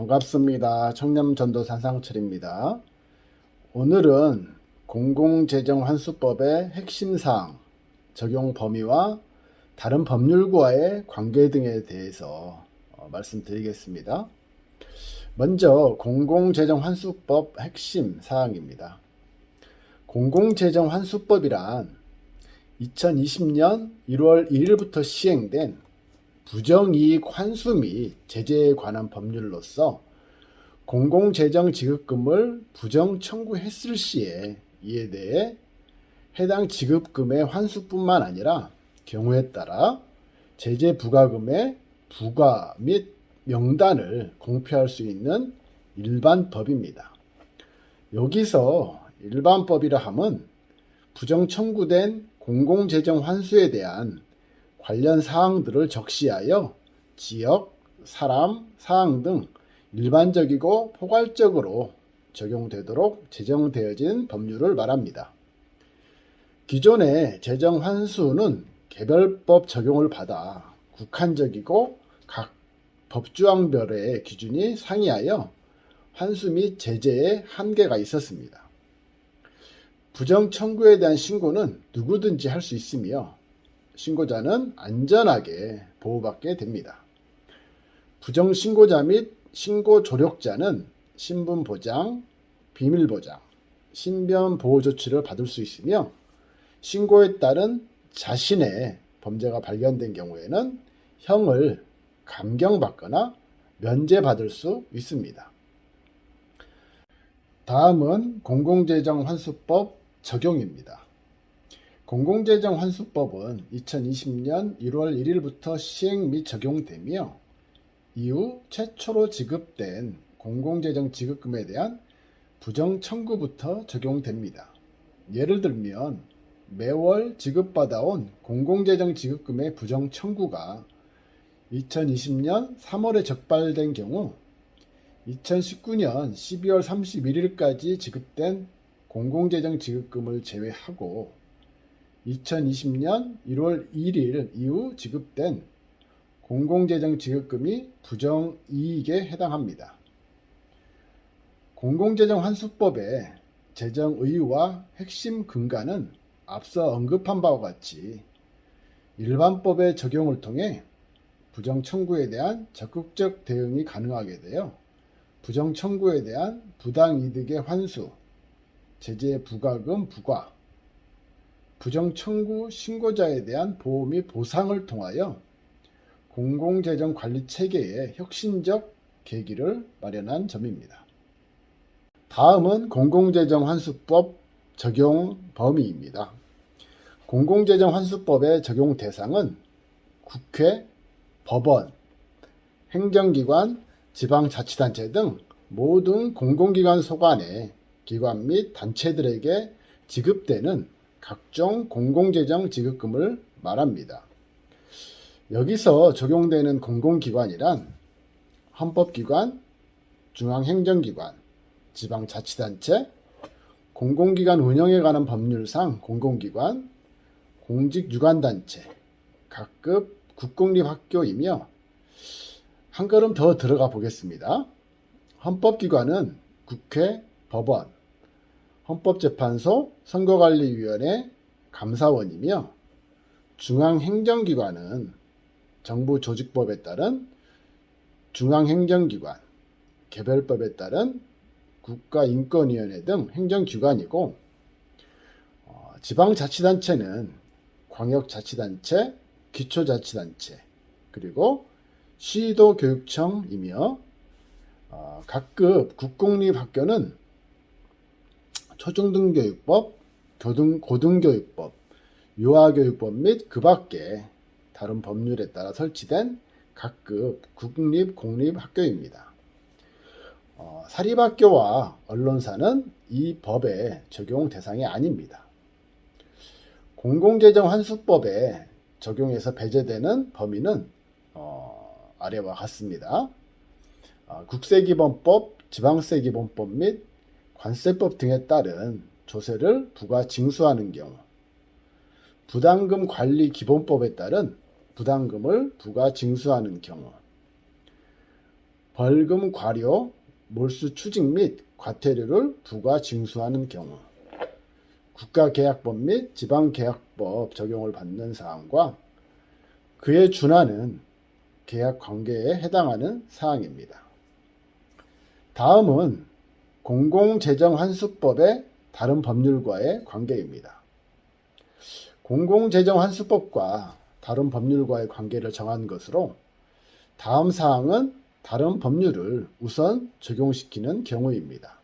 반갑습니다. 청렴전도 산상철입니다. 오늘은 공공재정환수법의 핵심 사항, 적용 범위와 다른 법률과의 관계 등에 대해서 어, 말씀드리겠습니다. 먼저 공공재정환수법 핵심 사항입니다. 공공재정환수법이란 2020년 1월 1일부터 시행된 부정이익 환수 및 제재에 관한 법률로서 공공재정 지급금을 부정 청구했을 시에 이에 대해 해당 지급금의 환수뿐만 아니라 경우에 따라 제재 부과금의 부과 및 명단을 공표할 수 있는 일반법입니다. 여기서 일반법이라 함은 부정 청구된 공공재정 환수에 대한 관련 사항들을 적시하여 지역, 사람, 사항 등 일반적이고 포괄적으로 적용되도록 제정되어진 법률을 말합니다. 기존의 재정 환수는 개별법 적용을 받아 국한적이고 각 법조항별의 기준이 상이하여 환수 및 제재에 한계가 있었습니다. 부정 청구에 대한 신고는 누구든지 할 수 있으며 신고자는 안전하게 보호받게 됩니다. 부정 신고자 및 신고 조력자는 신분 보장, 비밀 보장, 신변 보호 조치를 받을 수 있으며 신고에 따른 자신의 범죄가 발견된 경우에는 형을 감경받거나 면제받을 수 있습니다. 다음은 공공재정환수법 적용입니다. 공공재정 환수법은 2020년 1월 1일부터 시행 및 적용되며 이후 최초로 지급된 공공재정 지급금에 대한 부정 청구부터 적용됩니다. 예를 들면 매월 지급받아온 공공재정 지급금의 부정 청구가 2020년 3월에 적발된 경우 2019년 12월 31일까지 지급된 공공재정 지급금을 제외하고 2020년 1월 1일 이후 지급된 공공재정 지급금이 부정이익에 해당합니다. 공공재정 환수법의 재정 의유와 핵심 근간은 앞서 언급한 바와 같이 일반법의 적용을 통해 부정 청구에 대한 적극적 대응이 가능하게 되어 부정 청구에 대한 부당 이득의 환수, 제재 부과금 부과, 부정 청구 신고자에 대한 보호 및 보상을 통하여 공공재정 관리 체계의 혁신적 계기를 마련한 점입니다. 다음은 공공재정 환수법 적용 범위입니다. 공공재정 환수법의 적용 대상은 국회, 법원, 행정기관, 지방자치단체 등 모든 공공기관 소관의 기관 및 단체들에게 지급되는 각종 공공재정 지급금을 말합니다. 여기서 적용되는 공공기관이란 헌법기관, 중앙행정기관, 지방자치단체, 공공기관 운영에 관한 법률상 공공기관, 공직유관단체, 각급 국공립학교이며 한 걸음 더 들어가 보겠습니다. 헌법기관은 국회, 법원, 헌법재판소, 선거관리위원회, 감사원이며 중앙행정기관은 정부 조직법에 따른 중앙행정기관, 개별법에 따른 국가인권위원회 등 행정기관이고 어, 지방자치단체는 광역자치단체, 기초자치단체, 그리고 시도교육청이며 어, 각급 국공립학교는 초중등교육법, 교등, 고등교육법, 유아교육법 및 그 밖에 다른 법률에 따라 설치된 각급 국립, 공립 학교입니다. 어, 사립학교와 언론사는 이 법의 적용 대상이 아닙니다. 공공재정 환수법에 적용해서 배제되는 범위는 어, 아래와 같습니다. 어, 국세기본법, 지방세기본법 및 관세법 등에 따른 조세를 부과 징수하는 경우, 부담금 관리 기본법에 따른 부담금을 부과 징수하는 경우, 벌금 과료, 몰수 추징 및 과태료를 부과 징수하는 경우 국가계약법 및 지방계약법 적용을 받는 사항과 그에 준하는 계약 관계에 해당하는 사항입니다. 다음은 공공재정환수법의 다른 법률과의 관계입니다. 공공재정환수법과 다른 법률과의 관계를 정한 것으로 다음 사항은 다른 법률을 우선 적용시키는 경우입니다.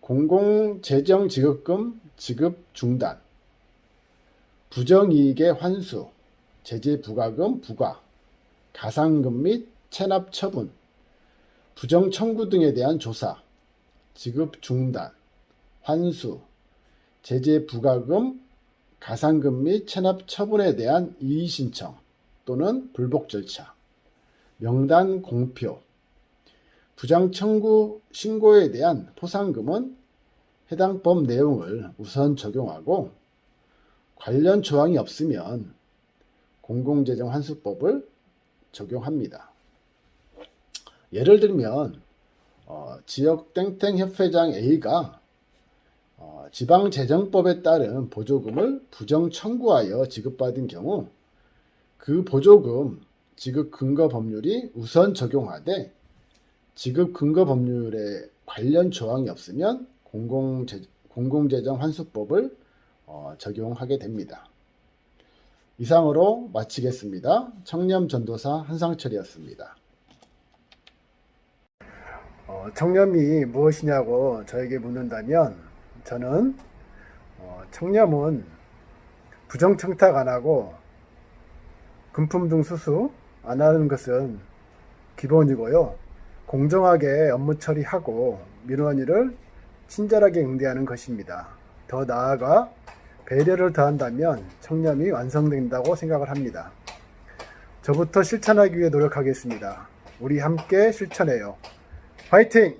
공공재정지급금 지급 중단, 부정이익의 환수, 제재 부과금 부과, 가상금 및 체납 처분, 부정 청구 등에 대한 조사, 지급 중단, 환수, 제재 부과금, 가상금 및 체납 처분에 대한 이의 신청 또는 불복 절차, 명단 공표, 부정 청구 신고에 대한 포상금은 해당 법 내용을 우선 적용하고 관련 조항이 없으면 공공재정 환수법을 적용합니다. 예를 들면 어, 지역 땡땡 협회장 A가 어, 지방재정법에 따른 보조금을 부정 청구하여 지급받은 경우 그 보조금 지급 근거 법률이 우선 적용하되 지급 근거 법률에 관련 조항이 없으면 공공재, 공공재정 환수법을 어, 적용하게 됩니다. 이상으로 마치겠습니다. 청렴 전도사 한상철이었습니다. 어, 청렴이 무엇이냐고 저에게 묻는다면 저는 어, 청렴은 부정청탁 안 하고 금품 등 수수 안 하는 것은 기본이고요. 공정하게 업무 처리하고 미루한 일을 친절하게 응대하는 것입니다. 더 나아가 배려를 더한다면 청렴이 완성된다고 생각을 합니다. 저부터 실천하기 위해 노력하겠습니다. 우리 함께 실천해요. 화이팅!